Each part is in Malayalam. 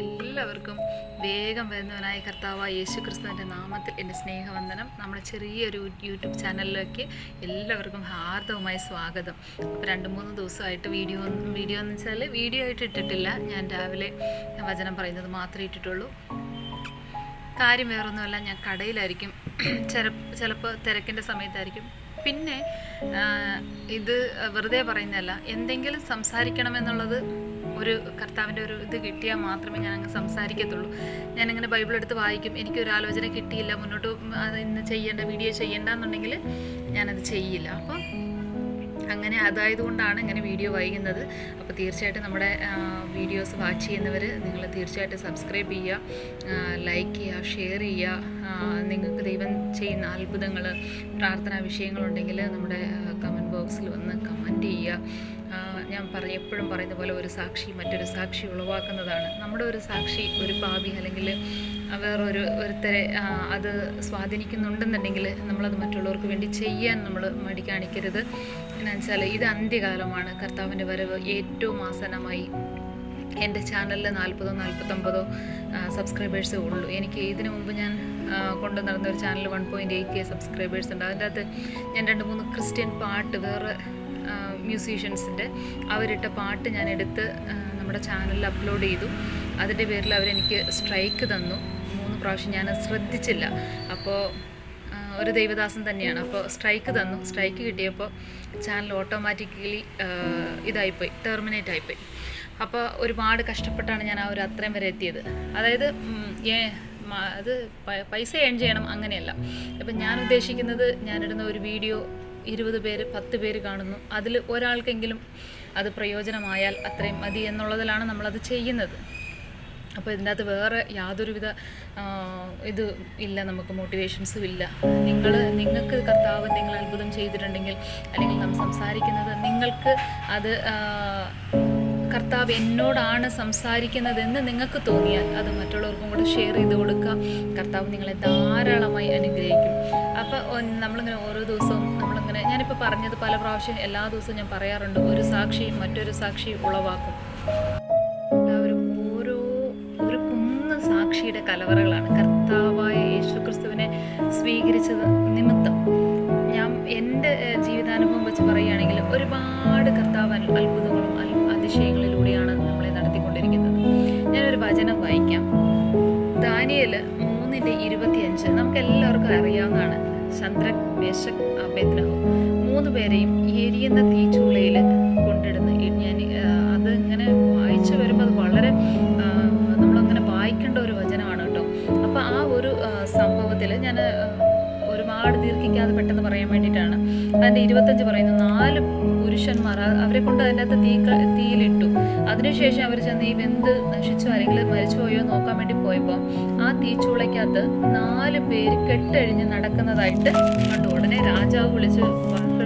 എല്ലാവർക്കും വേഗം വരുന്നവനായ കർത്താവ് യേശു ക്രിസ്തുവിന്റെ നാമത്തിൽ എന്റെ സ്നേഹവന്ദനം. നമ്മുടെ ചെറിയൊരു യൂട്യൂബ് ചാനലിലേക്ക് എല്ലാവർക്കും ഹാർദവുമായി സ്വാഗതം. അപ്പോൾ രണ്ട് മൂന്ന് ദിവസമായിട്ട് വീഡിയോ വീഡിയോ എന്ന് വെച്ചാൽ വീഡിയോ ആയിട്ട് ഇട്ടിട്ടില്ല. ഞാൻ രാവിലെ വചനം പറയുന്നത് മാത്രമേ ഇട്ടിട്ടുള്ളൂ. കാര്യം വേറൊന്നുമല്ല ഞാൻ കടയിലായിരിക്കും. ചില ചിലപ്പോൾ തിരക്കിന്റെ സമയത്തായിരിക്കും. പിന്നെ ഇത് വെറുതെ പറയുന്നതല്ല. എന്തെങ്കിലും സംസാരിക്കണമെന്നുള്ളത് ഒരു കർത്താവിന്റെ ഒരു ഇത് കിട്ടിയാൽ മാത്രമേ ഞാൻ അങ്ങ് സംസാരിക്കത്തുള്ളൂ. ഞാനിങ്ങനെ ബൈബിൾ എടുത്ത് വായിക്കും എനിക്കൊരു ആലോചന കിട്ടിയില്ല. മുന്നോട്ട് അത് ഇന്ന് ചെയ്യേണ്ട വീഡിയോ ചെയ്യേണ്ട എന്നുണ്ടെങ്കിൽ ഞാനത് ചെയ്യില്ല. അപ്പം അങ്ങനെ അതായതുകൊണ്ടാണ് ഇങ്ങനെ വീഡിയോ വായിക്കുന്നത് അപ്പോൾ തീർച്ചയായിട്ടും നമ്മുടെ വീഡിയോസ് വാച്ച് ചെയ്യുന്നവർ നിങ്ങൾ തീർച്ചയായിട്ടും സബ്സ്ക്രൈബ് ചെയ്യുക ലൈക്ക് ചെയ്യുക ഷെയർ ചെയ്യുക. നിങ്ങൾക്ക് ദൈവം ചെയ്യുന്ന അത്ഭുതങ്ങൾ പ്രാർത്ഥനാ വിഷയങ്ങളുണ്ടെങ്കിൽ നമ്മുടെ കമന്റ് ബോക്സിൽ വന്ന് കമന്റ് ചെയ്യുക. ഞാൻ പറഞ്ഞ എപ്പോഴും പറയുന്ന പോലെ ഒരു സാക്ഷി മറ്റൊരു സാക്ഷി ഉളവാക്കുന്നതാണ്. നമ്മുടെ ഒരു സാക്ഷി ഒരു പാപി അല്ലെങ്കിൽ വേറൊരു ഒരുത്തരെ അത് സ്വാധീനിക്കുന്നുണ്ടെന്നുണ്ടെങ്കിൽ നമ്മളത് മറ്റുള്ളവർക്ക് വേണ്ടി ചെയ്യാൻ നമ്മൾ മടി കാണിക്കരുത്. എന്നു വെച്ചാൽ ഇത് അന്ത്യകാലമാണ്. കർത്താവിന്റെ വരവ് ഏറ്റവും ആസനമായി എന്റെ ചാനലിൽ നാൽപ്പതോ നാൽപ്പത്തൊമ്പതോ സബ്സ്ക്രൈബേഴ്സേ ഉള്ളൂ. എനിക്ക് ഇതിനു മുമ്പ് ഞാൻ കൊണ്ടു നടന്ന ഒരു channel one point eight K subscribers ഉണ്ട്. അതിന്റെ അകത്ത് ഞാൻ രണ്ട് മൂന്ന് ക്രിസ്ത്യൻ പാട്ട് വേറെ മ്യൂസീഷ്യൻസിന്റെ അവരിട്ട പാട്ട് ഞാൻ എടുത്ത് നമ്മുടെ ചാനലിൽ അപ്ലോഡ് ചെയ്തു. അതിന്റെ പേരിൽ അവരെനിക്ക് സ്ട്രൈക്ക് തന്നു. മൂന്ന് പ്രാവശ്യം ഞാൻ ശ്രദ്ധിച്ചില്ല. അപ്പോൾ ഒരു ദൈവദാസൻ തന്നെയാണ്. അപ്പോൾ സ്ട്രൈക്ക് തന്നു. സ്ട്രൈക്ക് കിട്ടിയപ്പോൾ ചാനൽ ഓട്ടോമാറ്റിക്കലി ഇതായിപ്പോയി. ടെർമിനേറ്റ് ആയിപ്പോയി. അപ്പോൾ ഒരുപാട് കഷ്ടപ്പെട്ടാണ് ഞാൻ ആ ഒരു അത്രയും വരെ എത്തിയത്. അതായത് ഏ- അത് പൈസ ഏൺ ചെയ്യണം അങ്ങനെയല്ല. അപ്പം ഞാൻ ഉദ്ദേശിക്കുന്നത് ഞാനിടുന്ന ഒരു വീഡിയോ ഇരുപത് പേര് പത്ത് പേര് കാണുന്നു. അതിൽ ഒരാൾക്കെങ്കിലും അത് പ്രയോജനമായാൽ അത്രയും മതി എന്നുള്ളതിലാണ് നമ്മളത് ചെയ്യുന്നത്. അപ്പോൾ ഇതിന്റെ അകത്ത് വേറെ യാതൊരുവിധ ഇത് ഇല്ല നമുക്ക് മോട്ടിവേഷൻസും ഇല്ല. നിങ്ങൾ നിങ്ങൾക്ക് കർത്താവ് നിങ്ങൾ അത്ഭുതം ചെയ്തിട്ടുണ്ടെങ്കിൽ അല്ലെങ്കിൽ നാം സംസാരിക്കുന്നത് നിങ്ങൾക്ക് അത് കർത്താവ് എന്നോടാണ് സംസാരിക്കുന്നതെന്ന് നിങ്ങൾക്ക് തോന്നിയാൽ അത് മറ്റുള്ളവർക്കും കൂടെ ഷെയർ ചെയ്ത് കൊടുക്കുക. കർത്താവ് നിങ്ങളെ ധാരാളമായി അനുഗ്രഹിക്കും. അപ്പോൾ നമ്മളിങ്ങനെ ഓരോ ദിവസവും നമ്മളിങ്ങനെ ഞാനിപ്പോൾ പറഞ്ഞത് പല പ്രാവശ്യം എല്ലാ ദിവസവും ഞാൻ പറയാറുണ്ട് ഒരു സാക്ഷിയും മറ്റൊരു സാക്ഷിയും ഉളവാക്കും. എല്ലാവരും ഓരോ ഒരു കുന്ന് സാക്ഷിയുടെ കലവറകളാണ്. കർത്താവായ യേശു ക്രിസ്തുവിനെ സ്വീകരിച്ചത് നിമിത്തം ചന്ദ്രക് മേശക് മൂന്ന് പേരെയും എരിയുന്ന തീച്ചൂളയിൽ ദീർഘിക്കാതെ പെട്ടെന്ന് പറയാൻ വേണ്ടിയിട്ടാണ്. അതിന്റെ ഇരുപത്തഞ്ച് പറയുന്നു നാല് പുരുഷന്മാർ അവരെ കൊണ്ട് അതിനകത്ത് തീ തീയിലിട്ടു. അതിനുശേഷം അവർ ചെന്ന് ഈ വെന്ത് നശിച്ചോ അല്ലെങ്കിൽ മരിച്ചു പോയോ നോക്കാൻ വേണ്ടി പോയപ്പോൾ ആ തീച്ചൂളയ്ക്കകത്ത് നാല് പേര് കെട്ടഴിഞ്ഞ് നടക്കുന്നതായിട്ട് കണ്ടു. ഉടനെ രാജാവ് വിളിച്ച് ബാക്കിയുള്ളവരെല്ലാം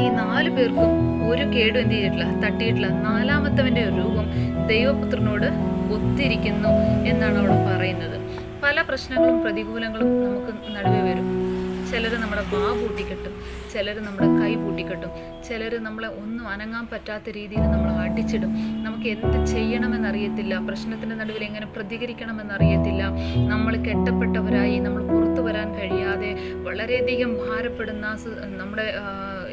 ഈ നാല് പേർക്കും ഒരു കേടും എന്ത് ചെയ്തിട്ടില്ല തട്ടിയിട്ടില്ല. നാലാമത്തവന്റെ ഒരു രൂപം ദൈവപുത്രനോട് ഒത്തിരിക്കുന്നു എന്നാണ് അവിടെ പറയുന്നത്. പല പ്രശ്നങ്ങളും പ്രതികൂലങ്ങളും നമുക്ക് നടുവേ വരും. ചിലർ നമ്മുടെ വാ പൂട്ടിക്കെട്ടും ചിലർ നമ്മുടെ കൈ പൂട്ടിക്കെട്ടും ചിലർ നമ്മളെ ഒന്നും അനങ്ങാൻ പറ്റാത്ത രീതിയിൽ നമ്മൾ അടിച്ചിടും. നമുക്ക് എന്ത് ചെയ്യണമെന്നറിയത്തില്ല പ്രശ്നത്തിന്റെ നടുവിൽ എങ്ങനെ പ്രതികരിക്കണമെന്നറിയത്തില്ല. നമ്മൾ കെട്ടപ്പെട്ടവരായി നമ്മൾ പുറത്തു വരാൻ കഴിയാതെ വളരെയധികം ഭാരപ്പെടുന്ന നമ്മുടെ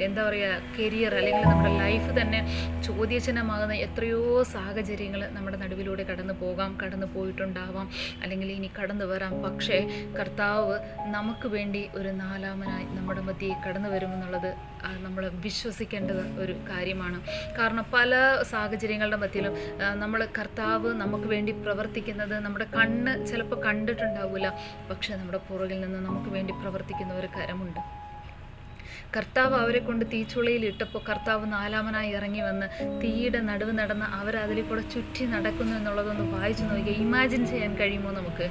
എന്താ പറയുക കരിയർ അല്ലെങ്കിൽ നമ്മുടെ ലൈഫ് തന്നെ ചോദ്യചിഹ്നമാകുന്ന എത്രയോ സാഹചര്യങ്ങൾ നമ്മുടെ നടുവിലൂടെ കടന്നു പോകാം കടന്നു പോയിട്ടുണ്ടാവാം. അല്ലെങ്കിൽ ഇനി കടന്നു വരാം. പക്ഷേ കർത്താവ് നമുക്ക് വേണ്ടി ഒരു നാലാമനായി നമ്മുടെ മധ്യേ കടന്നു വരുമെന്നുള്ളത് നമ്മൾ വിശ്വസിക്കേണ്ടത് ഒരു കാര്യമാണ്. കാരണം പല സാഹചര്യങ്ങളുടെ മധ്യയിലും നമ്മൾ കർത്താവ് നമുക്ക് വേണ്ടി പ്രവർത്തിക്കുന്നത് നമ്മുടെ കണ്ണ് ചിലപ്പോൾ കണ്ടിട്ടുണ്ടാവില്ല പക്ഷേ നമ്മുടെ പുറകിൽ നിന്ന് നമുക്ക് വേണ്ടി പ്രവർത്തിക്കുന്ന ഒരു കരമുണ്ട്. കർത്താവ് അവരെ കൊണ്ട് തീച്ചുളയിൽ ഇട്ടപ്പോൾ കർത്താവ് നാലാമനായി ഇറങ്ങി വന്ന് തീയുടെ നടുവ് നടന്ന് അവർ അതിൽ കൂടെ ചുറ്റി നടക്കുന്നു എന്നുള്ളതൊന്ന് വായിച്ചു നോക്കിയാൽ ഇമാജിൻ ചെയ്യാൻ കഴിയുമോ നമുക്ക്?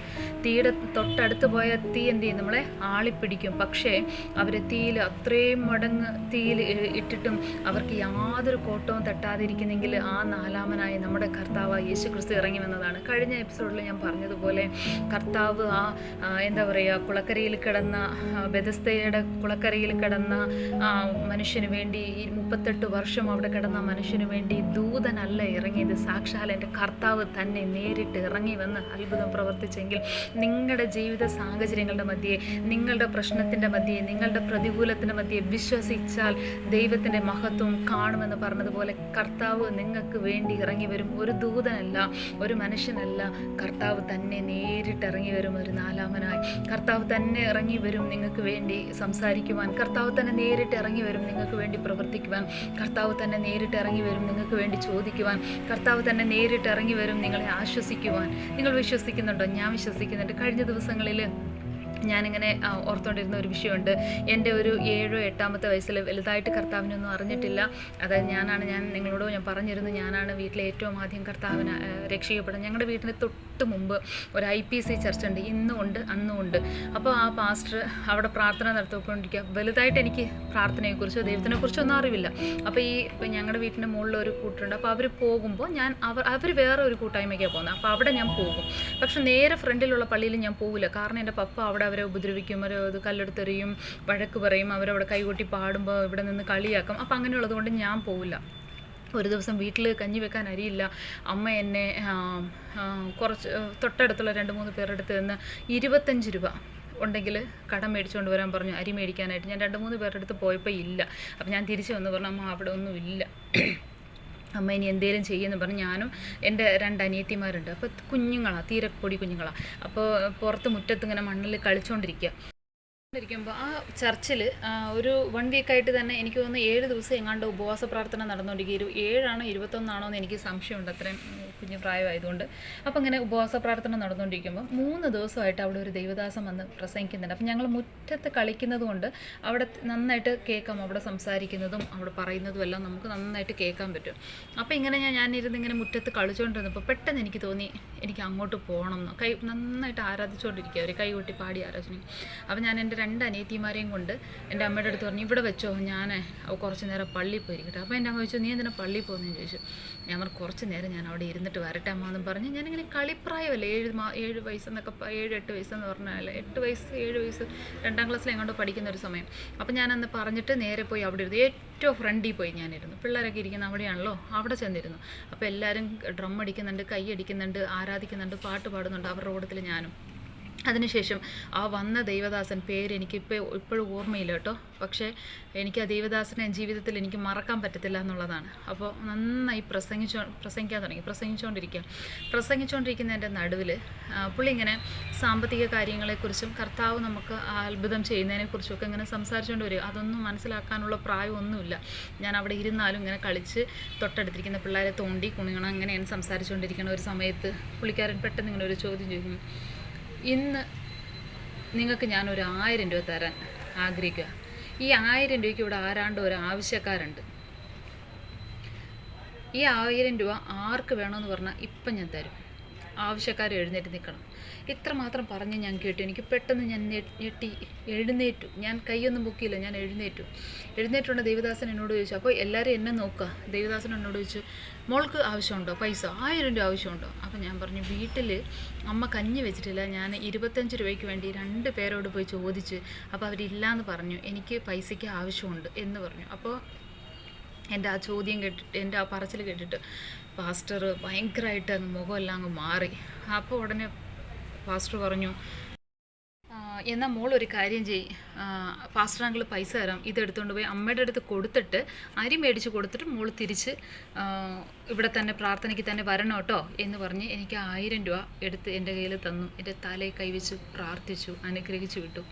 തീയുടെ തൊട്ടടുത്ത് പോയ തീ എന്ത് ചെയ്യും? നമ്മളെ ആളിപ്പിടിക്കും. പക്ഷേ അവരെ തീയിൽ അത്രയും മടങ്ങ് തീയിൽ ഇട്ടിട്ടും അവർക്ക് യാതൊരു കോട്ടവും തട്ടാതിരിക്കുന്നെങ്കിൽ ആ നാലാമനായി നമ്മുടെ കർത്താവ് യേശു ക്രിസ്തു ഇറങ്ങി വന്നതാണ്. കഴിഞ്ഞ എപ്പിസോഡിൽ ഞാൻ പറഞ്ഞതുപോലെ കർത്താവ് ആ എന്താ പറയുക കുളക്കരയിൽ കിടന്ന ബെദസ്തയുടെ കുളക്കരയിൽ കിടന്ന മനുഷ്യന് വേണ്ടി ഈ മുപ്പത്തെട്ട് വർഷം അവിടെ കിടന്ന മനുഷ്യന് വേണ്ടി ദൂതനല്ല ഇറങ്ങിയത്. സാക്ഷാൽ എന്റെ കർത്താവ് തന്നെ നേരിട്ട് ഇറങ്ങി വന്ന് അത്ഭുതം പ്രവർത്തിച്ചെങ്കിൽ നിങ്ങളുടെ ജീവിത സാഹചര്യങ്ങളുടെ മധ്യേ നിങ്ങളുടെ പ്രശ്നത്തിന്റെ മധ്യേ നിങ്ങളുടെ പ്രതികൂലത്തിന്റെ മധ്യേ വിശ്വസിച്ചാൽ ദൈവത്തിന്റെ മഹത്വം കാണുമെന്ന് പറഞ്ഞതുപോലെ കർത്താവ് നിങ്ങൾക്ക് വേണ്ടി ഇറങ്ങി വരും. ഒരു ദൂതനല്ല ഒരു മനുഷ്യനല്ല. കർത്താവ് തന്നെ നേരിട്ട് ഇറങ്ങി വരും ഒരു നാലാമനായി. കർത്താവ് തന്നെ ഇറങ്ങി വരും നിങ്ങൾക്ക് വേണ്ടി സംസാരിക്കുവാൻ. കർത്താവ് തന്നെ നേരിട്ട് ഇറങ്ങി വരും നിങ്ങൾക്ക് വേണ്ടി പ്രവർത്തിക്കുവാൻ. കർത്താവ് തന്നെ നേരിട്ട് ഇറങ്ങി വരും നിങ്ങൾക്ക് വേണ്ടി ചോദിക്കുവാൻ. കർത്താവ് തന്നെ നേരിട്ട് ഇറങ്ങി വരും നിങ്ങളെ ആശ്വസിക്കുവാൻ. നിങ്ങൾ വിശ്വസിക്കുന്നുണ്ടോ? ഞാൻ വിശ്വസിക്കുന്നുണ്ട്. കഴിഞ്ഞ ദിവസങ്ങളിൽ ഞാനിങ്ങനെ ഓർത്തുകൊണ്ടിരുന്ന ഒരു വിഷയമുണ്ട്. എന്റെ ഒരു ഏഴോ എട്ടാമത്തെ വയസ്സിൽ വലുതായിട്ട് കർത്താവിനൊന്നും അറിഞ്ഞിട്ടില്ല. അതായത് ഞാനാണ് ഞാൻ നിങ്ങളോട് ഞാൻ പറഞ്ഞിരുന്നു ഞാനാണ് വീട്ടിലെ ഏറ്റവും ആദ്യം കർത്താവിന് രക്ഷിക്കപ്പെടുന്നത് ഞങ്ങളുടെ വീട്ടിന് തൊട്ട് മുമ്പ് ഒരു ഐ പി സി ചർച്ച ഉണ്ട് ഇന്നും ഉണ്ട് അന്നും ഉണ്ട്. അപ്പോൾ ആ പാസ്റ്റർ അവിടെ പ്രാർത്ഥന നടത്തിക്കൊണ്ടിരിക്കുക. വലുതായിട്ട് എനിക്ക് പ്രാർത്ഥനയെക്കുറിച്ചോ ദൈവത്തിനെക്കുറിച്ചോ ഒന്നും അറിവില്ല. അപ്പോൾ ഈ ഇപ്പം ഞങ്ങളുടെ വീട്ടിന്റെ മുകളിൽ ഒരു കൂട്ടുണ്ട്. അപ്പോൾ അവർ പോകുമ്പോൾ ഞാൻ അവർ അവർ വേറെ ഒരു കൂട്ടായ്മയ്ക്കാണ് പോകുന്നത്. അപ്പോൾ അവിടെ ഞാൻ പോകും. പക്ഷെ നേരെ ഫ്രണ്ടിലുള്ള പള്ളിയിൽ ഞാൻ പോകില്ല കാരണം എന്റെ പപ്പ അവിടെ അവരെ ഉപദ്രവിക്കും അവരെ ഇത് കല്ലെടുത്തെറിയും വഴക്ക് പറയും അവരവിടെ കൈകൊട്ടി പാടുമ്പോൾ ഇവിടെ നിന്ന് കളിയാക്കും. അപ്പോൾ അങ്ങനെയുള്ളത് കൊണ്ട് ഞാൻ പോവില്ല. ഒരു ദിവസം വീട്ടിൽ കഞ്ഞി വെക്കാൻ അരിയില്ല. അമ്മ എന്നെ കുറച്ച് തൊട്ടടുത്തുള്ള രണ്ട് മൂന്ന് പേരുടെ അടുത്ത് നിന്ന് ഇരുപത്തഞ്ച് രൂപ ഉണ്ടെങ്കിൽ കടം മേടിച്ചുകൊണ്ട് വരാൻ പറഞ്ഞു. അരി മേടിക്കാനായിട്ട് ഞാൻ രണ്ട് മൂന്ന് പേരുടെ അടുത്ത് പോയപ്പോൾ ഇല്ല. അപ്പം ഞാൻ തിരിച്ചു വന്ന് പറഞ്ഞു അമ്മ അവിടെ ഒന്നും ഇല്ല. അമ്മ ഇനി എന്തേലും ചെയ്യുമെന്ന് പറഞ്ഞ്. ഞാനും എന്റെ രണ്ട് അനിയത്തിമാരുണ്ട്. അപ്പോൾ കുഞ്ഞുങ്ങളാണ് തീരെ പൊടി കുഞ്ഞുങ്ങളാണ് അപ്പോൾ പുറത്ത് മുറ്റത്ത് ഇങ്ങനെ മണ്ണിൽ കളിച്ചുകൊണ്ടിരിക്കുക ഇരിക്കുമ്പോൾ ആ ചർച്ചിൽ ഒരു വൺ വീക്കായിട്ട് തന്നെ എനിക്ക് തോന്നുന്നു ഏഴ് ദിവസം എങ്ങാണ്ട് ഉപവാസ പ്രാർത്ഥന നടന്നുകൊണ്ടിരിക്കും ഏഴാണോ ഇരുപത്തൊന്നാണോ എന്ന് എനിക്ക് സംശയമുണ്ട് അത്രയും. കുഞ്ഞു പ്രായമായതുകൊണ്ട്. അപ്പോൾ അങ്ങനെ ഉപവാസ പ്രാർത്ഥന നടന്നുകൊണ്ടിരിക്കുമ്പോൾ മൂന്ന് ദിവസമായിട്ട് അവിടെ ഒരു ദൈവദാസം വന്ന് പ്രസംഗിക്കുന്നുണ്ട്. അപ്പം ഞങ്ങൾ മുറ്റത്ത് കളിക്കുന്നത് കൊണ്ട് അവിടെ നന്നായിട്ട് കേൾക്കാം അവിടെ സംസാരിക്കുന്നതും അവിടെ പറയുന്നതും എല്ലാം നമുക്ക് നന്നായിട്ട് കേൾക്കാൻ പറ്റും. അപ്പോൾ ഇങ്ങനെ ഞാൻ ഞാനിരുന്ന് ഇങ്ങനെ മുറ്റത്ത് കളിച്ചുകൊണ്ടിരുന്നപ്പോൾ പെട്ടെന്ന് എനിക്ക് തോന്നി എനിക്ക് അങ്ങോട്ട് പോകണം എന്ന്. കൈ നന്നായിട്ട് ആരാധിച്ചുകൊണ്ടിരിക്കുക അവർ കൈകൊട്ടി പാടി ആരാധന. അപ്പോൾ ഞാൻ എന്റെ രണ്ട് അനിയത്തിമാരെയും കൊണ്ട് എന്റെ അമ്മയുടെ അടുത്ത് പറഞ്ഞു ഇവിടെ വെച്ചോ ഞാൻ കുറച്ച് നേരം പള്ളിയിൽ പോയിരിക്കട്ടെ. അപ്പോൾ എന്റെ അമ്മ ചോദിച്ചു നീ എന്തിനാ പള്ളിയിൽ പോകുന്നതെന്ന് ചോദിച്ചു? ഞാൻ കുറച്ച് നേരം ഞാൻ അവിടെ ഇരുന്നിട്ട് വരട്ടെ അമ്മാന്നും പറഞ്ഞ് ഞാനിങ്ങനെ കളിപ്രായമല്ലേ ഏഴ് മാ ഏഴ് വയസ്സെന്നൊക്കെ ഏഴ് എട്ട് വയസ്സെന്ന് പറഞ്ഞാൽ എട്ട് വയസ്സ് ഏഴ് വയസ്സ് രണ്ടാം ക്ലാസ്സിൽ എങ്ങോട്ടോ പഠിക്കുന്ന ഒരു സമയം. അപ്പം ഞാനന്ന് പറഞ്ഞിട്ട് നേരെ പോയി അവിടെ ഇരുന്നു ഏറ്റവും ഫ്രണ്ടിൽ പോയി ഞാനിരുന്നു. പിള്ളേരൊക്കെ ഇരിക്കുന്ന അവിടെയാണല്ലോ അവിടെ ചെന്നിരുന്നു. അപ്പോൾ എല്ലാവരും ഡ്രം അടിക്കുന്നുണ്ട് കൈ അടിക്കുന്നുണ്ട് ആരാധിക്കുന്നുണ്ട് പാട്ട് പാടുന്നുണ്ട് അവരുടെ കൂട്ടത്തിൽ ഞാനും. അതിനുശേഷം ആ വന്ന ദൈവദാസൻ പേര് എനിക്കിപ്പോൾ ഇപ്പോഴും ഓർമ്മയില്ല കേട്ടോ. പക്ഷേ എനിക്ക് ആ ദൈവദാസനെ ജീവിതത്തിൽ എനിക്ക് മറക്കാൻ പറ്റത്തില്ല എന്നുള്ളതാണ്. അപ്പോൾ നന്നായി പ്രസംഗിച്ചോ പ്രസംഗിക്കാൻ തുടങ്ങി. പ്രസംഗിച്ചുകൊണ്ടിരിക്കുക പ്രസംഗിച്ചുകൊണ്ടിരിക്കുന്നതിന്റെ നടുവിൽ പുള്ളി ഇങ്ങനെ സാമ്പത്തിക കാര്യങ്ങളെക്കുറിച്ചും കർത്താവ് നമുക്ക് അത്ഭുതം ചെയ്യുന്നതിനെക്കുറിച്ചും ഇങ്ങനെ സംസാരിച്ചുകൊണ്ട് വരിക. അതൊന്നും മനസ്സിലാക്കാനുള്ള പ്രായമൊന്നുമില്ല. ഞാൻ അവിടെ ഇരുന്നാലും ഇങ്ങനെ കളിച്ച് തൊട്ടടുത്തിരിക്കുന്ന പിള്ളേരെ തോണ്ടി കുണിയണം അങ്ങനെയാണ് സംസാരിച്ചുകൊണ്ടിരിക്കുന്ന ഒരു സമയത്ത് പുള്ളിക്കാരൻ പെട്ടെന്ന് ഇങ്ങനെ ഒരു ചോദ്യം ചോദിക്കുന്നു ഇന്ന് നിങ്ങൾക്ക് ഞാനൊരു ആയിരം രൂപ തരാൻ ആഗ്രഹിക്കുക. ഈ ആയിരം രൂപയ്ക്ക് ഇവിടെ ആരാണ്ട് ഒരു ആവശ്യക്കാരുണ്ട്. ഈ ആയിരം രൂപ ആർക്ക് വേണമെന്ന് പറഞ്ഞാൽ ഇപ്പം ഞാൻ തരും. ആവശ്യക്കാർ എഴുന്നേറ്റ് നിൽക്കണം. ഇത്ര മാത്രം പറഞ്ഞ് ഞാൻ കേട്ടു. എനിക്ക് പെട്ടെന്ന് ഞാൻ ഞെട്ടി. എഴുന്നേറ്റു. ഞാൻ കൈയൊന്നും പൊക്കിയില്ല. ഞാൻ എഴുന്നേറ്റു. എഴുന്നേറ്റുകൊണ്ട് ദേവദാസൻ എന്നോട് ചോദിച്ചു അപ്പോൾ എല്ലാവരും എന്നെ നോക്കുക ദേവദാസൻ എന്നോട് ചോദിച്ചു മോൾക്ക് ആവശ്യമുണ്ടോ? പൈസ? ആയിരം രൂപ ആവശ്യമുണ്ടോ? അപ്പോൾ ഞാൻ പറഞ്ഞു വീട്ടിൽ അമ്മ കഞ്ഞി വെച്ചിട്ടില്ല. ഞാൻ ഇരുപത്തഞ്ച് രൂപയ്ക്ക് വേണ്ടി രണ്ട് പേരോട് പോയി ചോദിച്ച് അപ്പോൾ അവരില്ലാന്ന് പറഞ്ഞു. എനിക്ക് പൈസയ്ക്ക് ആവശ്യമുണ്ട് എന്ന് പറഞ്ഞു. അപ്പോൾ എന്റെ ആ ചോദ്യം കേട്ടിട്ട് എന്റെ ആ പറച്ചിൽ കേട്ടിട്ട് പാസ്റ്റർ ഭയങ്കരമായിട്ട് അങ്ങ് മുഖമെല്ലാം അങ്ങ് മാറി. അപ്പോൾ ഉടനെ പാസ്റ്റർ പറഞ്ഞു "ആ, എന്നാൽ മോൾ ഒരു കാര്യം ചെയ്. പാസ്റ്റർ അങ്കിൾ പൈസ തരാം. ഇതെടുത്തുകൊണ്ട് പോയി അമ്മയുടെ അടുത്ത് കൊടുത്തിട്ട് അരി മേടിച്ച് കൊടുത്തിട്ട് മോൾ തിരിച്ച് ഇവിടെ തന്നെ പ്രാർത്ഥനയ്ക്ക് തന്നെ വരണം കേട്ടോ എന്ന് പറഞ്ഞ് എനിക്ക് ആയിരം രൂപ എടുത്ത് എന്റെ കയ്യിൽ തന്നു. എന്റെ തലയിൽ കൈവച്ച് പ്രാർത്ഥിച്ചു അനുഗ്രഹിച്ചു വിട്ടു.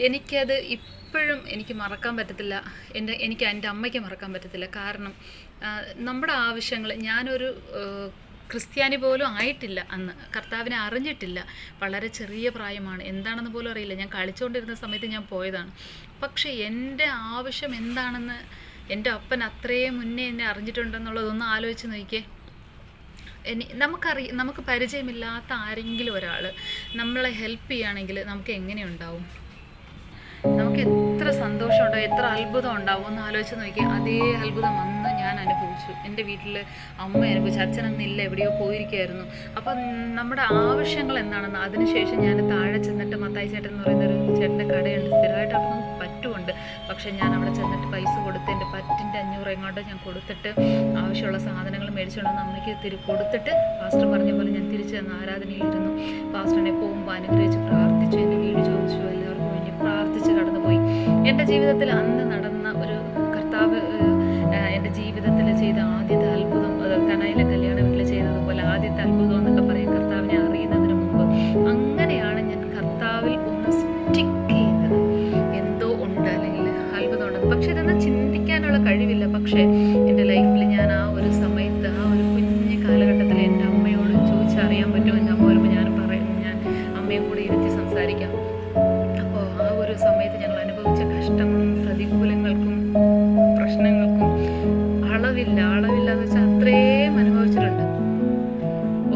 എനിക്കത് ഇപ്പോഴും എനിക്ക് മറക്കാൻ പറ്റത്തില്ല. എന്റെ എനിക്ക് എന്റെ അമ്മയ്ക്ക് മറക്കാൻ പറ്റത്തില്ല. കാരണം നമ്മുടെ ആവശ്യങ്ങൾ ഞാനൊരു ക്രിസ്ത്യാനി പോലും ആയിട്ടില്ല അന്ന്. കർത്താവിനെ അറിഞ്ഞിട്ടില്ല. വളരെ ചെറിയ പ്രായമാണ്. എന്താണെന്ന് പോലും അറിയില്ല. ഞാൻ കളിച്ചുകൊണ്ടിരുന്ന സമയത്ത് ഞാൻ പോയതാണ്. പക്ഷേ എന്റെ ആവശ്യം എന്താണെന്ന് എന്റെ അപ്പൻ അത്രയും മുന്നേ എന്നെ അറിഞ്ഞിട്ടുണ്ടെന്നുള്ളതൊന്ന് ആലോചിച്ച് നോക്കിയേ. ഇനി നമുക്കറി നമുക്ക് പരിചയമില്ലാത്ത ആരെങ്കിലും ഒരാൾ നമ്മളെ ഹെൽപ്പ് ചെയ്യുകയാണെങ്കിൽ നമുക്ക് എങ്ങനെ ഉണ്ടാവും? നമുക്ക് എത്ര സന്തോഷമുണ്ടോ എത്ര അത്ഭുതം ഉണ്ടാവും എന്ന് ആലോചിച്ച് നോക്കി. അതേ അത്ഭുതം അന്ന് ഞാൻ അനുഭവിച്ചു. എന്റെ വീട്ടിൽ അമ്മ അനുഭവിച്ചു. അച്ഛനന്നില്ല എവിടെയോ പോയിരിക്കുകയായിരുന്നു അപ്പം നമ്മുടെ ആവശ്യങ്ങൾ എന്താണെന്ന് അതിനുശേഷം ഞാൻ താഴെ ചെന്നിട്ട് മത്തായി ചേട്ടൻ എന്ന് പറയുന്ന ഒരു ചേട്ടന്റെ കടയുണ്ട്. സ്ഥിരമായിട്ട് അവിടെ പറ്റും പറ്റുമുണ്ട്. പക്ഷേ ഞാൻ അവിടെ ചെന്നിട്ട് പൈസ കൊടുത്ത് എന്റെ പറ്റിന്റെ അഞ്ഞൂറ് എങ്ങോട്ടോ ഞാൻ കൊടുത്തിട്ട് ആവശ്യമുള്ള സാധനങ്ങൾ മേടിച്ചുകൊണ്ടെന്ന് അമ്മയ്ക്ക് തിരി കൊടുത്തിട്ട് പാസ്റ്റർ പറഞ്ഞ പോലെ ഞാൻ തിരിച്ചു തന്ന ആരാധനയിലിരുന്നു പാസ്റ്ററിനെ പോകുമ്പോൾ അനുഗ്രഹിച്ച് പ്രാർത്ഥിച്ചു. എന്റെ പ്രാർത്ഥിച്ച് കടന്നുപോയി. എന്റെ ജീവിതത്തിൽ അന്ന് നടന്ന ഒരു കർത്താവ് എന്റെ ജീവിതത്തിൽ ചെയ്ത ആദ്യത്തെ അത്ഭുതം അത്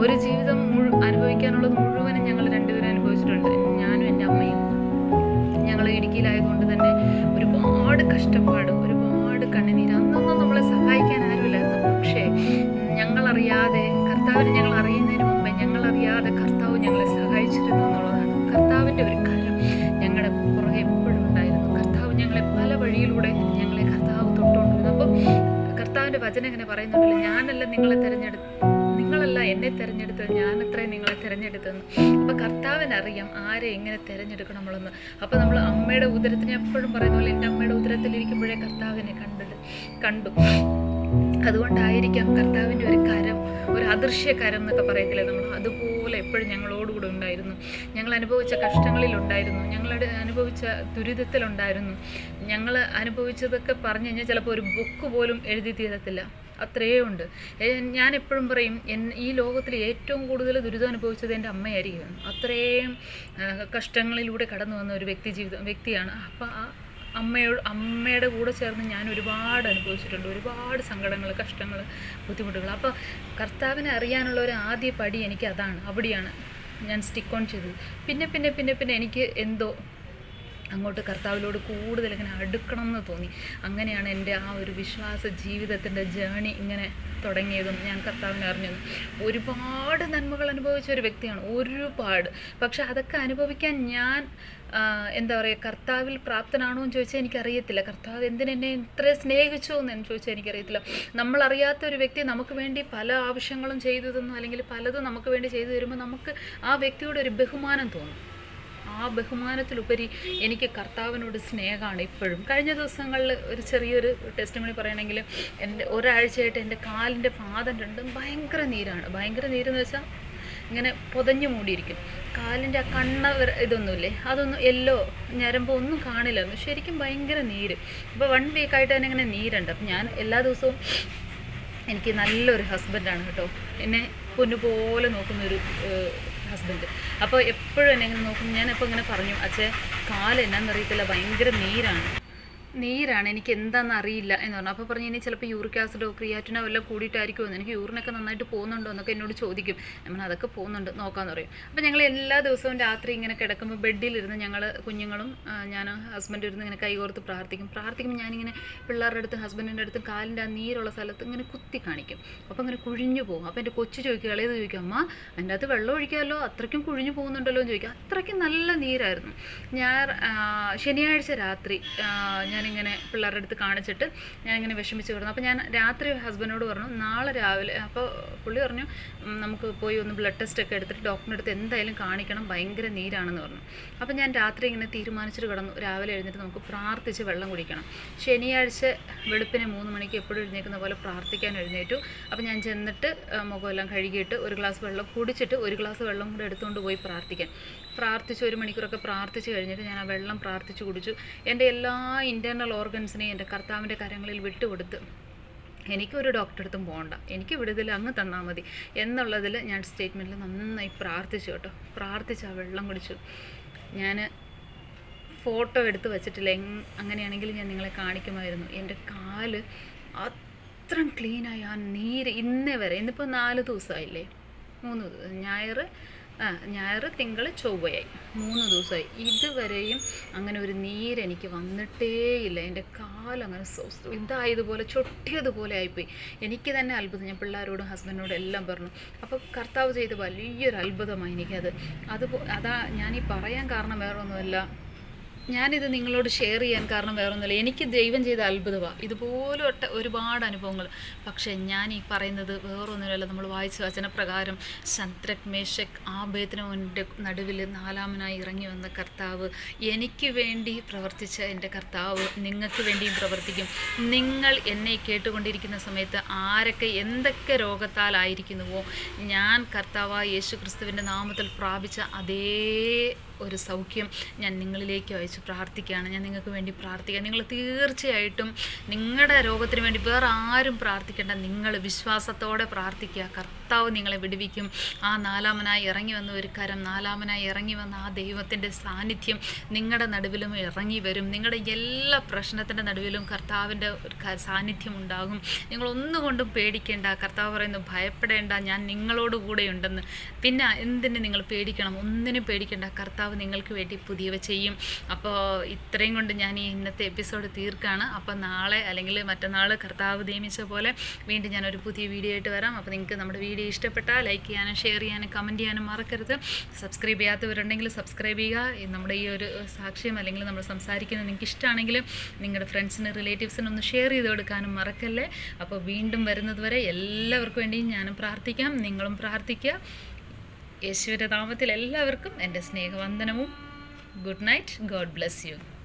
ഒരു ജീവിതം മുഴു അനുഭവിക്കാനുള്ളത് മുഴുവനും ഞങ്ങൾ രണ്ടുപേരും അനുഭവിച്ചിട്ടുണ്ട്. ഞാനും എന്റെ അമ്മയും. ഞങ്ങൾ ഇടുക്കിയിലായതുകൊണ്ട് തന്നെ ഒരുപാട് കഷ്ടപ്പാട് ഒരുപാട് കണ്ണുനീര് അന്നൊന്നും നമ്മളെ സഹായിക്കാൻ ആരുമില്ലായിരുന്നു. പക്ഷേ ഞങ്ങളറിയാതെ കർത്താവിനെ ഞങ്ങൾ അറിയുന്നതിന് മുമ്പേ ഞങ്ങളറിയാതെ കർത്താവ് ഞങ്ങളെ സഹായിച്ചിരുന്നു എന്നുള്ളതാണ്. കർത്താവിന്റെ ഒരു കാര്യം ഞങ്ങളുടെ പുറകെ എപ്പോഴും ഉണ്ടായിരുന്നു. കർത്താവ് ഞങ്ങളെ പല വഴിയിലൂടെ ഞങ്ങളെ കർത്താവ് തൊട്ടുകൊണ്ടിരുന്നു. അപ്പം കർത്താവിന്റെ വചനം ഇങ്ങനെ പറയുന്നുണ്ടല്ലോ ഞാനല്ല നിങ്ങളെ തിരഞ്ഞെടുത്ത് തിരഞ്ഞെടുത്തത്? ഞാൻ അത്രയും നിങ്ങളെ തിരഞ്ഞെടുത്തതെന്ന്. അപ്പം കർത്താവിനറിയാം ആരെ എങ്ങനെ തിരഞ്ഞെടുക്കണം നമ്മളെന്ന്. അപ്പം നമ്മൾ അമ്മയുടെ ഉദരത്തിന് എപ്പോഴും പറയുന്ന പോലെ എന്റെ അമ്മയുടെ ഉദരത്തിലിരിക്കുമ്പോഴേ കർത്താവിനെ കണ്ടത് കണ്ടു. അതുകൊണ്ടായിരിക്കാം കർത്താവിന്റെ ഒരു കരം ഒരു അദൃശ്യ കരം എന്നൊക്കെ പറയത്തില്ലേ നമ്മൾ അതുപോലെ എപ്പോഴും ഞങ്ങളോടുകൂടെ ഉണ്ടായിരുന്നു. ഞങ്ങൾ അനുഭവിച്ച കഷ്ടങ്ങളിലുണ്ടായിരുന്നു ഞങ്ങളുടെ അനുഭവിച്ച ദുരിതത്തിലുണ്ടായിരുന്നു. ഞങ്ങൾ അനുഭവിച്ചതൊക്കെ പറഞ്ഞു കഴിഞ്ഞാൽ ചിലപ്പോൾ ഒരു ബുക്ക് പോലും എഴുതി തീരത്തില്ല. അത്രയേ ഉണ്ട്. ഞാൻ എപ്പോഴും പറയും എൻ ഈ ലോകത്തിൽ ഏറ്റവും കൂടുതൽ ദുരിതം അനുഭവിച്ചത് എന്റെ അമ്മയായിരിക്കും. അത്രയും കഷ്ടങ്ങളിലൂടെ കടന്നു വന്ന ഒരു വ്യക്തി ജീവിതം വ്യക്തിയാണ്. അപ്പം ആ അമ്മയോട് അമ്മയുടെ കൂടെ ചേർന്ന് ഞാൻ ഒരുപാട് അനുഭവിച്ചിട്ടുണ്ട്. ഒരുപാട് സങ്കടങ്ങൾ കഷ്ടങ്ങൾ ബുദ്ധിമുട്ടുകൾ അപ്പോൾ കർത്താവിനെ അറിയാനുള്ള ഒരു ആദ്യ പടി എനിക്ക് അതാണ്. അവിടെയാണ് ഞാൻ സ്റ്റിക്ക് ഓൺ ചെയ്തത്. പിന്നെ പിന്നെ പിന്നെ പിന്നെ എനിക്ക് എന്തോ അങ്ങോട്ട് കർത്താവിലോട് കൂടുതൽ ഇങ്ങനെ അടുക്കണം എന്ന് തോന്നി. അങ്ങനെയാണ് എന്റെ ആ ഒരു വിശ്വാസ ജീവിതത്തിന്റെ ജേണി ഇങ്ങനെ തുടങ്ങിയതും ഞാൻ കർത്താവിനെ അറിഞ്ഞതും ഒരുപാട് നന്മകൾ അനുഭവിച്ച ഒരു വ്യക്തിയാണ് ഒരുപാട്. പക്ഷെ അതൊക്കെ അനുഭവിക്കാൻ ഞാൻ എന്താ പറയുക കർത്താവിൽ പ്രാപ്തനാണോ എന്ന് ചോദിച്ചാൽ എനിക്കറിയത്തില്ല. കർത്താവ് എന്തിനെന്നെ ഇത്ര സ്നേഹിച്ചു എന്ന് ചോദിച്ചാൽ എനിക്കറിയത്തില്ല. നമ്മളറിയാത്ത ഒരു വ്യക്തി നമുക്ക് വേണ്ടി പല ആവശ്യങ്ങളും ചെയ്തു തന്നു അല്ലെങ്കിൽ പലതും നമുക്ക് വേണ്ടി ചെയ്തു തരുമ്പോൾ നമുക്ക് ആ വ്യക്തിയോട് ഒരു ബഹുമാനം തോന്നും. ആ ബഹുമാനത്തിലുപരി എനിക്ക് കർത്താവിനോട് സ്നേഹമാണ് ഇപ്പോഴും. കഴിഞ്ഞ ദിവസങ്ങളിൽ ഒരു ചെറിയൊരു ടെസ്റ്റ് മണി പറയണമെങ്കിൽ എന്റെ ഒരാഴ്ചയായിട്ട് എന്റെ കാലിന്റെ പാദം രണ്ടും ഭയങ്കര നീരാണ്. ഭയങ്കര നീരെന്ന് വെച്ചാൽ ഇങ്ങനെ പൊതഞ്ഞു മൂടിയിരിക്കും. കാലിന്റെ ആ കണ്ണ ഇതൊന്നുമില്ലേ? അതൊന്നും എല്ലോ ഞരമ്പോ ഒന്നും കാണില്ലായിരുന്നു. ശരിക്കും ഭയങ്കര നീര്. അപ്പോൾ വൺ വീക്കായിട്ട് തന്നെ ഇങ്ങനെ നീരുണ്ട്. അപ്പം ഞാൻ എല്ലാ ദിവസവും എനിക്ക് നല്ലൊരു ഹസ്ബൻഡാണ് കേട്ടോ. എന്നെ പൊന്നുപോലെ നോക്കുന്നൊരു ഹസ്ബൻഡ് അപ്പോൾ എപ്പോഴും എന്നെ ഇങ്ങനെ നോക്കും. ഞാൻ ഇങ്ങനെ പറഞ്ഞു അച്ഛൻ കാൽ എന്നാന്നറിയത്തില്ല ഭയങ്കര നീരാണ്. നീരാണ് എനിക്ക് എന്താണെന്ന് അറിയില്ല എന്ന് പറഞ്ഞു. അപ്പോൾ പറഞ്ഞു ഇനി ചിലപ്പോൾ യൂറിക് ആസിഡോ ക്രിയാറ്റിനോ വല്ലതും കൂടിയിട്ടായിരിക്കുമോ എനിക്ക് യൂറിനൊക്കെ നന്നായിട്ട് പോകുന്നുണ്ടോ എന്നൊക്കെ എന്നോട് ചോദിക്കും. നമ്മൾ അതൊക്കെ പോകുന്നുണ്ട് നോക്കാമെന്ന് പറയും. അപ്പോൾ ഞങ്ങൾ എല്ലാ ദിവസവും രാത്രി ഇങ്ങനെ കിടക്കുമ്പോൾ ബെഡിലിരുന്ന് ഞങ്ങൾ കുഞ്ഞുങ്ങളും ഞാൻ ഹസ്ബൻഡ് ഇരുന്ന് ഇങ്ങനെ കൈകോർത്ത് പ്രാർത്ഥിക്കും. പ്രാർത്ഥിക്കുമ്പോൾ ഞാനിങ്ങനെ പിള്ളേരുടെ അടുത്ത് ഹസ്ബൻഡിന്റെ അടുത്ത് കാലിന്റെ ആ നീരുള്ള സ്ഥലത്ത് ഇങ്ങനെ കുത്തി കാണിക്കും. അപ്പോൾ ഇങ്ങനെ കുഴിഞ്ഞു പോകും. അപ്പോൾ എന്റെ കൊച്ചു ചോദിക്കുക ഇളയത് ചോദിക്കും അമ്മ അതിന്റെ അകത്ത് വെള്ളം ഒഴിക്കാമല്ലോ? അത്രയ്ക്കും കുഴിഞ്ഞു പോകുന്നുണ്ടല്ലോ? എന്ന് ചോദിക്കും. അത്രയ്ക്കും നല്ല നീരായിരുന്നു. ഞാൻ ശനിയാഴ്ച രാത്രി ആ, ഞാനിങ്ങനെ പിള്ളേരുടെ അടുത്ത് കാണിച്ചിട്ട് ഞാനിങ്ങനെ വിഷമിച്ച് കിടന്നു. അപ്പോൾ ഞാൻ രാത്രി ഹസ്ബൻഡിനോട് പറഞ്ഞു നാളെ രാവിലെ അപ്പോൾ പുള്ളി പറഞ്ഞു നമുക്ക് പോയി ഒന്ന് ബ്ലഡ് ടെസ്റ്റ് ഒക്കെ എടുത്തിട്ട് ഡോക്ടറിന്റെ അടുത്ത് എന്തായാലും കാണിക്കണം ഭയങ്കര നീരാണെന്ന് പറഞ്ഞു. അപ്പോൾ ഞാൻ രാത്രി ഇങ്ങനെ തീരുമാനിച്ചിട്ട് കിടന്നു. രാവിലെ എഴുന്നേറ്റ് നമുക്ക് പ്രാർത്ഥിച്ച് വെള്ളം കുടിക്കണം. ശനിയാഴ്ച വെളുപ്പിനെ മൂന്ന് മണിക്ക് എപ്പോഴും എഴുന്നേക്കുന്ന പോലെ പ്രാർത്ഥിക്കാൻ എഴുന്നേറ്റു. അപ്പോൾ ഞാൻ ചെന്നിട്ട് മുഖമെല്ലാം കഴുകിയിട്ട് ഒരു ഗ്ലാസ് വെള്ളം കുടിച്ചിട്ട് ഒരു ഗ്ലാസ് വെള്ളം കൂടെ എടുത്തുകൊണ്ട് പോയി പ്രാർത്ഥിക്കാൻ. പ്രാർത്ഥിച്ച് ഒരു മണിക്കൂറൊക്കെ പ്രാർത്ഥിച്ച് കഴിഞ്ഞിട്ട് ഞാൻ ആ വെള്ളം പ്രാർത്ഥിച്ച് കുടിച്ചു. എന്റെ എല്ലാ ഇന്റേർണൽ ഓർഗൻസിനെയും എന്റെ കർത്താവിന്റെ കരങ്ങളിൽ വിട്ടുകൊടുത്ത് എനിക്കൊരു ഡോക്ടറെ അടുത്തും പോകണ്ട എനിക്ക് വിടുതൽ അങ്ങ് തന്നാൽ മതി. എന്നുള്ളതിൽ ഞാൻ സ്റ്റേറ്റ്മെന്റിൽ നന്നായി പ്രാർത്ഥിച്ചു കേട്ടോ. പ്രാർത്ഥിച്ച് ആ വെള്ളം കുടിച്ചു. ഞാൻ ഫോട്ടോ എടുത്ത് വെച്ചിട്ടില്ല. അങ്ങനെയാണെങ്കിൽ ഞാൻ നിങ്ങളെ കാണിക്കുമായിരുന്നു. എന്റെ കാൽ അത്രയും ക്ലീനായി ആ നീര് ഇന്നേ വരെ ഇന്നിപ്പോൾ നാല് ദിവസമായില്ലേ? മൂന്ന് ഞായർ ആ ഞായർ തിങ്കൾ ചൊവ്വയായി. മൂന്ന് ദിവസമായി. ഇതുവരെയും അങ്ങനെ ഒരു നീരെനിക്ക് വന്നിട്ടേ ഇല്ല എന്റെ കാലങ്ങനെ ഇതായതുപോലെ ചൊട്ടിയതുപോലെ ആയിപ്പോയി. എനിക്ക് തന്നെ അത്ഭുതം. ഞാൻ പിള്ളേരോടും ഹസ്ബൻഡിനോടും എല്ലാം പറഞ്ഞു. അപ്പോൾ കർത്താവ് ചെയ്ത വലിയൊരു അത്ഭുതമായി എനിക്കത്. അത് അതാ ഞാൻ ഈ പറയാൻ കാരണം വേറെ ഒന്നുമല്ല ഞാനിത് നിങ്ങളോട് ഷെയർ ചെയ്യാൻ കാരണം വേറൊന്നുമില്ല. എനിക്ക് ദൈവം ചെയ്ത അത്ഭുതമാണ് ഇതുപോലെ ഒരുപാട് അനുഭവങ്ങൾ. പക്ഷേ ഞാൻ ഈ പറയുന്നത് വേറൊന്നുമില്ല. നമ്മൾ വായിച്ച വചനപ്രകാരം ശന്ത്രക് മേശക് ആഭേദനവന്റെ നടുവിൽ നാലാമനായി ഇറങ്ങി വന്ന കർത്താവ് എനിക്ക് വേണ്ടി പ്രവർത്തിച്ച എന്റെ കർത്താവ് നിങ്ങൾക്ക് വേണ്ടിയും പ്രവർത്തിക്കും. നിങ്ങൾ എന്നെ കേട്ടുകൊണ്ടിരിക്കുന്ന സമയത്ത് ആരൊക്കെ എന്തൊക്കെ രോഗത്താലായിരിക്കുന്നുവോ ഞാൻ കർത്താവായ യേശു ക്രിസ്തുവിന്റെ നാമത്തിൽ പ്രാപിച്ച അതേ ഒരു സൗഖ്യം ഞാൻ നിങ്ങളിലേക്ക് അയച്ച് പ്രാർത്ഥിക്കുകയാണ്. ഞാൻ നിങ്ങൾക്ക് വേണ്ടി പ്രാർത്ഥിക്കുക നിങ്ങൾ തീർച്ചയായിട്ടും നിങ്ങളുടെ രോഗത്തിന് വേണ്ടി വേറെ ആരും പ്രാർത്ഥിക്കേണ്ട. നിങ്ങൾ വിശ്വാസത്തോടെ പ്രാർത്ഥിക്കുക. കർത്താവ് നിങ്ങളെ വിടുവിക്കും. ആ നാലാമനായി ഇറങ്ങി വന്ന ഒരു കരം നാലാമനായി ഇറങ്ങി വന്ന ആ ദൈവത്തിന്റെ സാന്നിധ്യം നിങ്ങളുടെ നടുവിലും ഇറങ്ങി വരും. നിങ്ങളുടെ എല്ലാ പ്രശ്നത്തിന്റെ നടുവിലും കർത്താവിന്റെ സാന്നിധ്യം ഉണ്ടാകും. നിങ്ങളൊന്നും കൊണ്ടും പേടിക്കേണ്ട. കർത്താവ് പറയുന്നു ഭയപ്പെടേണ്ട. ഞാൻ നിങ്ങളോട് കൂടെയുണ്ടെന്ന് പിന്നെ എന്തിന് നിങ്ങൾ പേടിക്കണം? ഒന്നിനും പേടിക്കേണ്ട. കർത്താവ് നിങ്ങൾക്ക് വേണ്ടി പുതിയവ ചെയ്യും. അപ്പോൾ ഇത്രയും കൊണ്ട് ഞാൻ ഈ ഇന്നത്തെ എപ്പിസോഡ് തീർക്കാണ്. അപ്പോൾ നാളെ അല്ലെങ്കിൽ മറ്റന്നാൾ കർത്താവ് നിയമിച്ച പോലെ വീണ്ടും ഞാനൊരു പുതിയ വീഡിയോ ആയിട്ട് വരാം. അപ്പോൾ നിങ്ങൾക്ക് നമ്മുടെ വീഡിയോ ഇഷ്ടപ്പെട്ടാൽ ലൈക്ക് ചെയ്യാനും ഷെയർ ചെയ്യാനും കമന്റ് ചെയ്യാനും മറക്കരുത്. സബ്സ്ക്രൈബ് ചെയ്യാത്തവരുണ്ടെങ്കിൽ സബ്സ്ക്രൈബ് ചെയ്യുക. നമ്മുടെ ഈ ഒരു സാക്ഷ്യം അല്ലെങ്കിൽ നമ്മൾ സംസാരിക്കുന്നത് നിങ്ങൾക്ക് ഇഷ്ടമാണെങ്കിൽ നിങ്ങളുടെ ഫ്രണ്ട്സിന് റിലേറ്റീവ്സിന് ഒന്ന് ഷെയർ ചെയ്ത് കൊടുക്കാനും മറക്കല്ലേ. അപ്പോൾ വീണ്ടും വരുന്നതുവരെ എല്ലാവർക്കും വേണ്ടിയും ഞാനും പ്രാർത്ഥിക്കാം. നിങ്ങളും പ്രാർത്ഥിക്കുക. യേശുവിന്റെ നാമത്തിൽ എല്ലാവർക്കും എന്റെ സ്നേഹവന്ദനവും. Good night. God bless you.